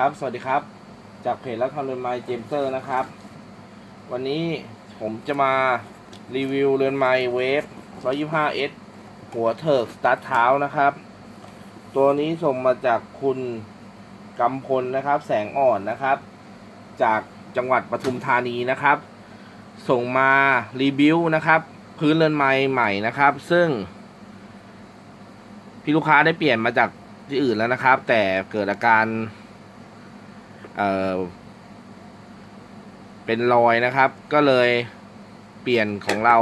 ครับ สวัสดีครับ จากเพจแล้วทำเรือนไม้เจมเซอร์นะครับ วันนี้ผมจะมารีวิวเรือนไม้เวฟ 125S หัวเถิกสตาร์ทเท้านะครับ ตัวนี้ส่งมาจากคุณกำพลนะครับ แสงอ่อนนะครับ จากจังหวัดปทุมธานีนะครับ ส่งมารีวิวนะครับ พื้นเรือนไม้ใหม่นะครับ ซึ่ง พี่ลูกค้าได้เปลี่ยนมาจากที่อื่นแล้วนะครับ แต่เกิดอาการ เอ่อเป็นรอยนะครับ ก็เลยเปลี่ยนของเรา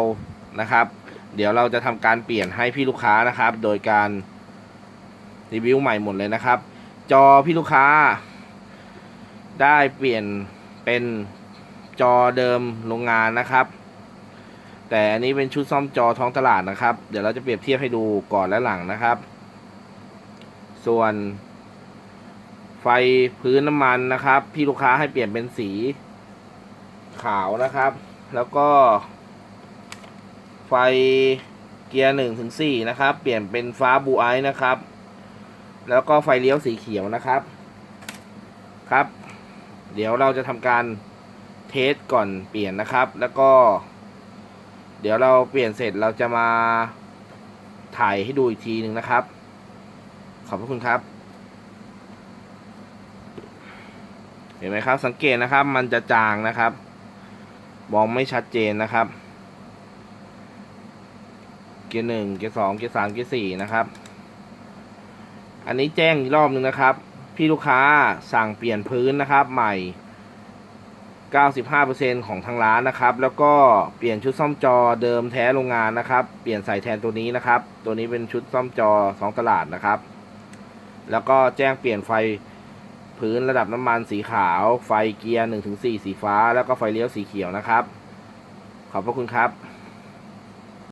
นะครับ เดี๋ยวเราจะทำการเปลี่ยนให้พี่ลูกค้านะครับ โดยการรีวิวใหม่หมดเลยนะครับ จอพี่ลูกค้า ได้เปลี่ยนเป็นจอเดิมโรงงานนะครับ แต่อันนี้เป็นชุดซ่อมจอท้องตลาดนะครับ เดี๋ยวเราจะเปรียบเทียบให้ดูก่อนและหลังนะครับ ส่วน ไฟพื้นน้ำมันนะครับ พี่ลูกค้าให้เปลี่ยนเป็นสีขาวนะครับ แล้วก็ ไฟเกียร์หนึ่งถึงสี่นะครับ เปลี่ยนเป็นฟ้าบูไอนะครับ แล้วก็ไฟเลี้ยวสีเขียวนะครับ ครับ เดี๋ยวเราจะทำการเทสก่อนเปลี่ยนนะครับ แล้วก็ เดี๋ยวเราเปลี่ยนเสร็จเราจะมาถ่ายให้ดูอีกทีหนึ่งนะครับ ขอบพระคุณครับ เห็นไหมครับ สังเกตนะครับ มันจะจางนะครับ มองไม่ชัดเจนนะครับ เกียร์หนึ่งเกียร์สองเกียร์สามเกียร์สี่นะครับ อันนี้แจ้งอีกรอบหนึ่งนะครับ พี่ลูกค้าสั่งเปลี่ยนพื้นนะครับ ใหม่ 95%ของทางร้านนะครับ แล้วก็เปลี่ยนชุดซ่อมจอเดิมแท้โรงงานนะครับ เปลี่ยนใส่แทนตัวนี้นะครับ ตัวนี้เป็นชุดซ่อมจอสองตลาดนะครับ แล้วก็แจ้งเปลี่ยนไฟ พื้นระดับน้ำมันสีขาว ไฟเกียร์1-4 สีฟ้า แล้วก็ไฟเลี้ยวสีเขียวนะครับ ขอบพระคุณครับ